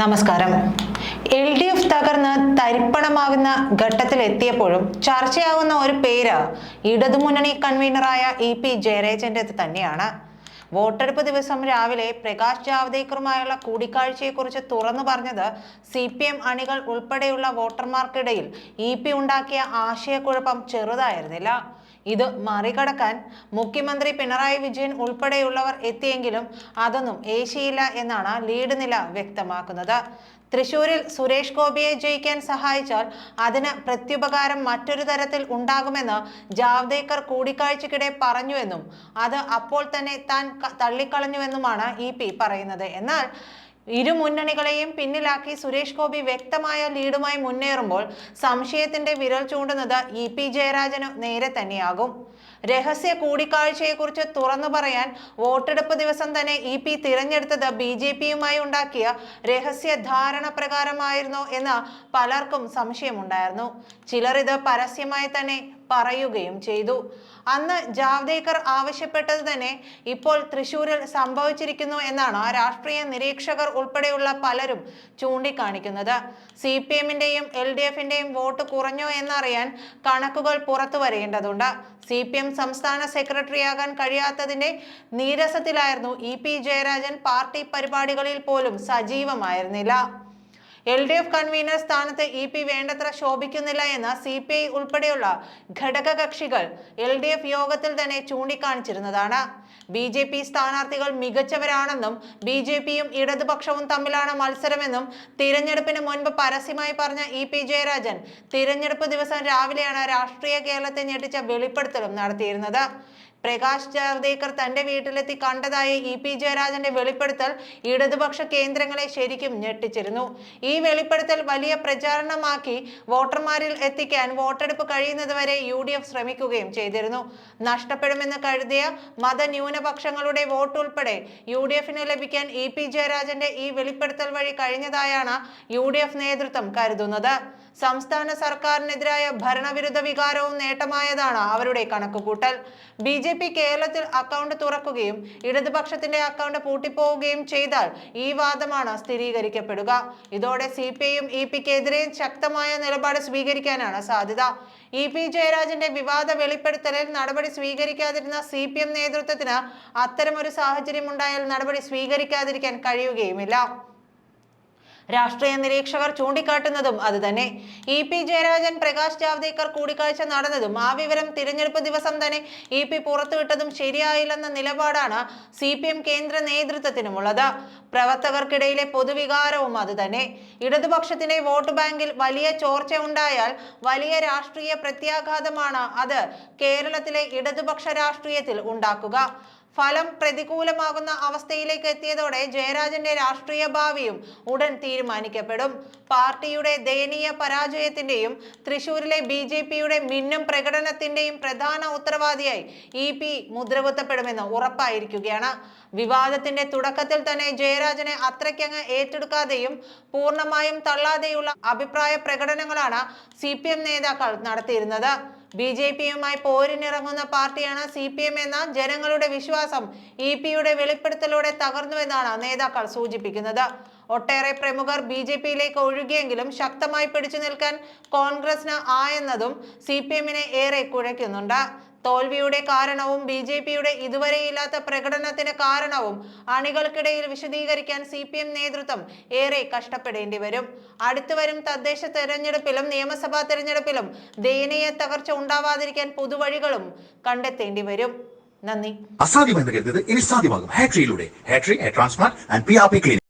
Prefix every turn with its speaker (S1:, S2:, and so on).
S1: നമസ്കാരം. L D F തകർന്ന് തരിപ്പണമാകുന്ന ഘട്ടത്തിലെത്തിയപ്പോഴും ചർച്ചയാകുന്ന ഒരു പേര് ഇടതുമുന്നണി കൺവീനറായ ഇ പി ജയരാജന്റെത് തന്നെയാണ്. വോട്ടെടുപ്പ് ദിവസം രാവിലെ പ്രകാശ് ജാവ്ദേക്കറുമായുള്ള കൂടിക്കാഴ്ചയെക്കുറിച്ച് തുറന്നു പറഞ്ഞത് സി പി എം അണികൾ ഉൾപ്പെടെയുള്ള വോട്ടർമാർക്കിടയിൽ ഇ പി ഉണ്ടാക്കിയ ആശയക്കുഴപ്പം ചെറുതായിരുന്നില്ല. ഇത് മറികടക്കാൻ മുഖ്യമന്ത്രി പിണറായി വിജയൻ ഉൾപ്പെടെയുള്ളവർ എത്തിയെങ്കിലും അതൊന്നും ഏശിയില്ല എന്നാണ് ലീഡ് നില വ്യക്തമാക്കുന്നത്. തൃശൂരിൽ സുരേഷ് ഗോപിയെ ജയിക്കാൻ സഹായിച്ചാൽ അതിന് പ്രത്യുപകാരം മറ്റൊരു തരത്തിൽ ഉണ്ടാകുമെന്ന് ജാവ്ദേക്കർ കൂടിക്കാഴ്ചക്കിടെ പറഞ്ഞുവെന്നും അത് അപ്പോൾ തന്നെ താൻ തള്ളിക്കളഞ്ഞുവെന്നുമാണ് ഇ പി പറയുന്നത്. എന്നാൽ ഇരു മുന്നണികളെയും പിന്നിലാക്കി സുരേഷ് ഗോപി വ്യക്തമായ ലീഡുമായി മുന്നേറുമ്പോൾ സംശയത്തിന്റെ വിരൽ ചൂണ്ടുന്നത് ഇ പി ജയരാജന് നേരെ തന്നെയാകും. രഹസ്യ കൂടിക്കാഴ്ചയെക്കുറിച്ച് തുറന്നു പറയാൻ വോട്ടെടുപ്പ് ദിവസം തന്നെ ഇ പി തിരഞ്ഞെടുത്തത് ബി ജെ പിയുമായി ഉണ്ടാക്കിയ രഹസ്യ ധാരണ പ്രകാരമായിരുന്നോ എന്ന് പലർക്കും സംശയമുണ്ടായിരുന്നു. ചിലർ ഇത് പരസ്യമായി തന്നെ പറയുകയും ചെയ്തു. അന്ന് ജാവ്ദേക്കർ ആവശ്യപ്പെട്ടത് തന്നെ ഇപ്പോൾ തൃശൂരിൽ സംഭവിച്ചിരിക്കുന്നു എന്നാണ് രാഷ്ട്രീയ നിരീക്ഷകർ ഉൾപ്പെടെയുള്ള പലരും ചൂണ്ടിക്കാണിക്കുന്നത്. സി പി എമ്മിന്റെയും എൽ ഡി എഫിന്റെയും വോട്ട് കുറഞ്ഞോ എന്നറിയാൻ കണക്കുകൾ പുറത്തു വരേണ്ടതുണ്ട്. സി പി എം സംസ്ഥാന സെക്രട്ടറിയാകാൻ കഴിയാത്തതിന്റെ നീരസത്തിലായിരുന്നു ഇ പി ജയരാജൻ പാർട്ടി പരിപാടികളിൽ പോലും സജീവമായിരുന്നില്ല. എൽ ഡി എഫ് കൺവീനർ സ്ഥാനത്ത് ഇ പി വേണ്ടത്ര ശോഭിക്കുന്നില്ല എന്ന് സി പി ഐ ഉൾപ്പെടെയുള്ള ഘടകകക്ഷികൾ എൽ ഡി എഫ് യോഗത്തിൽ തന്നെ ചൂണ്ടിക്കാണിച്ചിരുന്നതാണ്. ബി ജെ പി സ്ഥാനാർത്ഥികൾ മികച്ചവരാണെന്നും ബി ജെ പിയും ഇടതുപക്ഷവും തമ്മിലാണ് മത്സരമെന്നും തിരഞ്ഞെടുപ്പിന് മുൻപ് പരസ്യമായി പറഞ്ഞ ഇ പി ജയരാജൻ തിരഞ്ഞെടുപ്പ് ദിവസം രാവിലെയാണ് രാഷ്ട്രീയ കേരളത്തെ ഞെട്ടിച്ച വെളിപ്പെടുത്തലും നടത്തിയിരുന്നത്. പ്രകാശ് ജാവ്ദേക്കർ തന്റെ വീട്ടിലെത്തി കണ്ടതായ ഇ പി ജയരാജന്റെ വെളിപ്പെടുത്തൽ ഇടതുപക്ഷ കേന്ദ്രങ്ങളെ ശരിക്കും ഞെട്ടിച്ചിരുന്നു. ഈ വെളിപ്പെടുത്തൽ വലിയ പ്രചാരണമാക്കി വോട്ടർമാരിൽ എത്തിക്കാൻ വോട്ടെടുപ്പ് കഴിയുന്നതുവരെ യു ഡി എഫ് ശ്രമിക്കുകയും ചെയ്തിരുന്നു. നഷ്ടപ്പെടുമെന്ന് കരുതിയ മതന്യൂനപക്ഷങ്ങളുടെ വോട്ട് ഉൾപ്പെടെ യു ഡി എഫിന് ലഭിക്കാൻ ഇ പി ജയരാജന്റെ ഈ വെളിപ്പെടുത്തൽ വഴി കഴിഞ്ഞതായാണ് യു ഡി എഫ് നേതൃത്വം കരുതുന്നത്. സംസ്ഥാന സർക്കാരിനെതിരായ ഭരണവിരുദ്ധ വികാരവും നേട്ടമായതാണ് അവരുടെ കണക്കുകൂട്ടൽ. ബി ജെ പി കേരളത്തിൽ അക്കൗണ്ട് തുറക്കുകയും ഇടതുപക്ഷത്തിന്റെ അക്കൗണ്ട് പൂട്ടിപ്പോവുകയും ചെയ്താൽ ഈ വാദമാണ് സ്ഥിരീകരിക്കപ്പെടുക. ഇതോടെ സി പി ഐയും ഇ പിക്കെതിരെ ശക്തമായ നിലപാട് സ്വീകരിക്കാനാണ് സാധ്യത. ഇ പി ജയരാജന്റെ വിവാദ വെളിപ്പെടുത്തലിൽ നടപടി സ്വീകരിക്കാതിരുന്ന സി പി എം നേതൃത്വത്തിന് അത്തരമൊരു സാഹചര്യം ഉണ്ടായാൽ നടപടി സ്വീകരിക്കാതിരിക്കാൻ കഴിയുകയുമില്ല. രാഷ്ട്രീയ നിരീക്ഷകർ ചൂണ്ടിക്കാട്ടുന്നതും അതുതന്നെ. ഇ പി ജയരാജൻ പ്രകാശ് ജാവ്ദേക്കർ കൂടിക്കാഴ്ച നടന്നതും ആ വിവരം തിരഞ്ഞെടുപ്പ് ദിവസം തന്നെ ഇ പി പുറത്തുവിട്ടതും ശരിയായില്ലെന്ന നിലപാടാണ് സി പി എം കേന്ദ്ര നേതൃത്വത്തിനുമുള്ളത്. പ്രവർത്തകർക്കിടയിലെ പൊതുവികാരവും അതുതന്നെ. ഇടതുപക്ഷത്തിന്റെ വോട്ട് ബാങ്കിൽ വലിയ ചോർച്ച ഉണ്ടായാൽ വലിയ രാഷ്ട്രീയ പ്രത്യാഘാതമാണ് അത് കേരളത്തിലെ ഇടതുപക്ഷ രാഷ്ട്രീയത്തിൽ ഉണ്ടാക്കുക. ഫലം പ്രതികൂലമാകുന്ന അവസ്ഥയിലേക്ക് എത്തിയതോടെ ജയരാജന്റെ രാഷ്ട്രീയ ഭാവിയും ഉടൻ തീരുമാനിക്കപ്പെടും. പാർട്ടിയുടെ ദയനീയ പരാജയത്തിന്റെയും തൃശൂരിലെ ബി ജെ പിയുടെ മിന്നും പ്രകടനത്തിന്റെയും പ്രധാന ഉത്തരവാദിയായി ഇ പി മുദ്രകുത്തപ്പെടുമെന്ന് ഉറപ്പായിരിക്കുകയാണ്. വിവാദത്തിന്റെ തുടക്കത്തിൽ തന്നെ ജയരാജനെ അത്രയ്ക്കങ്ങ് ഏറ്റെടുക്കാതെയും പൂർണമായും തള്ളാതെയുള്ള അഭിപ്രായ പ്രകടനങ്ങളാണ് സി നേതാക്കൾ നടത്തിയിരുന്നത്. ബി ജെ പിയുമായി പോരിനിറങ്ങുന്ന പാർട്ടിയാണ് സി പി എം എന്ന ജനങ്ങളുടെ വിശ്വാസം ഇ പിയുടെ വെളിപ്പെടുത്തലോടെ തകർന്നുവെന്നാണ് നേതാക്കൾ സൂചിപ്പിക്കുന്നത്. ഒട്ടേറെ പ്രമുഖർ ബി ജെ പിയിലേക്ക് ഒഴുകിയെങ്കിലും ശക്തമായി പിടിച്ചു നിൽക്കാൻ കോൺഗ്രസിന് ആയെന്നതും സി പി എമ്മിനെ ഏറെ കുഴയ്ക്കുന്നുണ്ട്. തോൽവിയുടെ കാരണവും ബി ജെ പിയുടെ ഇതുവരെയില്ലാത്ത പ്രകടനത്തിന് കാരണവും അണികൾക്കിടയിൽ വിശദീകരിക്കാൻ സി പി എം നേതൃത്വം ഏറെ കഷ്ടപ്പെടേണ്ടി വരും. അടുത്തുവരും തദ്ദേശ തെരഞ്ഞെടുപ്പിലും നിയമസഭാ തെരഞ്ഞെടുപ്പിലും ദയനീയ തകർച്ച ഉണ്ടാവാതിരിക്കാൻ പുതുവഴികളും കണ്ടെത്തേണ്ടി വരും. നന്ദി.
S2: അസാധ്യമെന്ന് കരുതത് ഇനി സാധ്യമാകും. ഹാട്രിയിലൂടെ ഹാട്രി transplant and P R P clinic